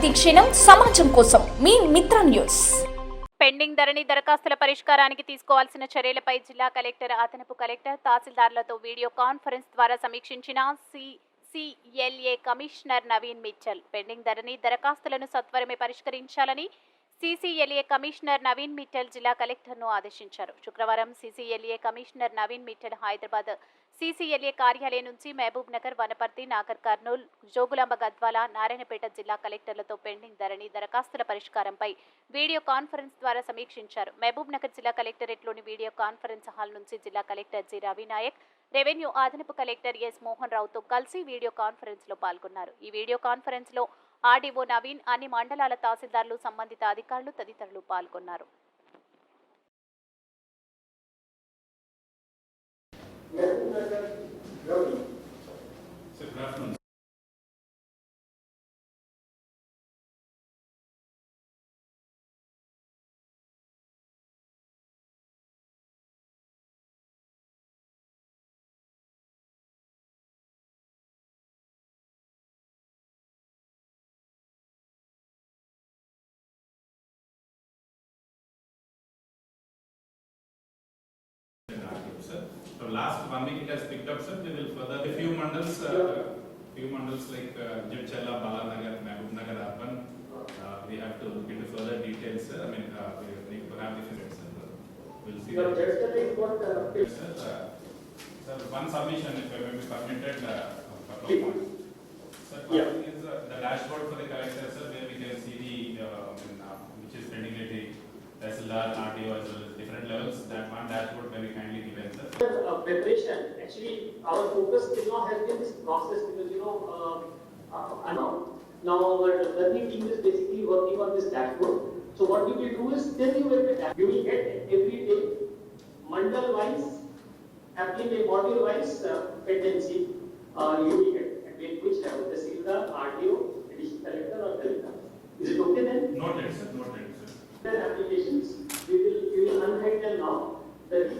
ప్రతిక్షణం సమాజం కోసం మీ మిత్ర న్యూస్. పెండింగ్ ధరణి దరఖాస్తుల పరిష్కారానికి తీసుకోవాల్సిన చర్యలపై జిల్లా కలెక్టర్ అదనపు కలెక్టర్ తహసీల్దార్లతో వీడియో కాన్ఫరెన్స్ ద్వారా సమీక్షించిన CCLA commissioner Naveen Mittal. Pending Dharani దరఖాస్తులను సత్వరమే పరిష్కరించాలని సీసీఎల్ఏ కమిషనర్ నవీన్ మిట్టల్ జిల్లా కలెక్టర్ను ఆదేశించారు. శుక్రవారం CCLA commissioner Naveen Mittal Hyderabad CCLA కార్యాలయం నుంచి మహబూబ్ నగర్ వనపర్తి నాగర్ కర్నూల్ జోగులాంబ గద్వాల నారాయణపేట జిల్లా కలెక్టర్లతో పెండింగ్ ధరణి దరఖాస్తుల పరిష్కారంపై వీడియో కాన్ఫరెన్స్ ద్వారా సమీక్షించారు. మహబూబ్ నగర్ జిల్లా కలెక్టరేట్లోని వీడియో కాన్ఫరెన్స్ హాల్ నుంచి జిల్లా కలెక్టర్ జి. రవినాయక్ రెవెన్యూ అదనపు కలెక్టర్ ఎస్. మోహన్ రావుతో కలిసి వీడియో కాన్ఫరెన్స్లో పాల్గొన్నారు. ఈ వీడియో కాన్ఫరెన్స్లో ఆర్డీఓ నవీన్ అన్ని మండలాల తహసీల్దార్లు సంబంధిత అధికారులు తదితరులు పాల్గొన్నారు. So last one week it has picked up, sir, we will further, a few mandals, uh, few mandals like uh, Jadchalla, Balanagar, Mehboob Nagar, Urban, uh, we have to look into further details, sir, I mean, uh, we need to have the figures, sir. We'll see. Your that. gesture is what, uh, Sir, uh, sir, one submission, if I may be permitted, uh, a couple of points. Sir, one Yeah. thing is uh, the dashboard for the collector, sir, where we can see the, uh, I mean, uh, which is pending at the SLR, RTO as well as different levels, that one dashboard be kindly given, sir. uh, preparation, actually, our focus till now has been this process because, you know, uh, uh, I know, now our learning team is basically working on this dashboard. So what we will do is tell you every day, you will get every day, mandal wise, applicable module wise, uh, pendency, uh, you will get, at which level, the Silva, RTO, additional collector or collector. Is it okay then? Sir, noted, sir. Their applications, we will, we will unhide them now. The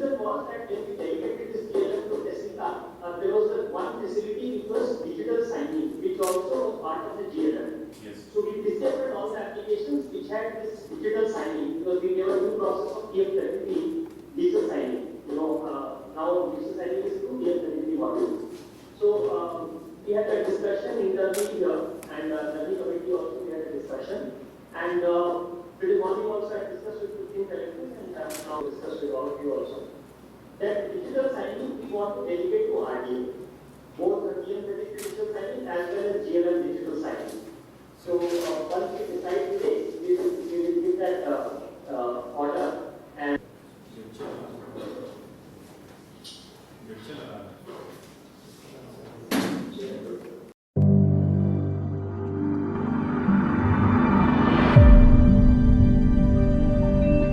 that when we delegated this PLF to Tessica, uh, there was one facility which was digital signing, which also part of the GLF. Yes. So we disabled all the applications which had this digital signing, because we never knew process of PM thirty-three, digital signing. You know, uh, now digital signing is through PM thirty-three module. So, um, we had a discussion internally here, and, uh, the committee also had a discussion. And, that digital signing we want to dedicate to RDA, both the TM digital signing as well as GLM digital signing. So uh, once we decide today, we will, will give that uh,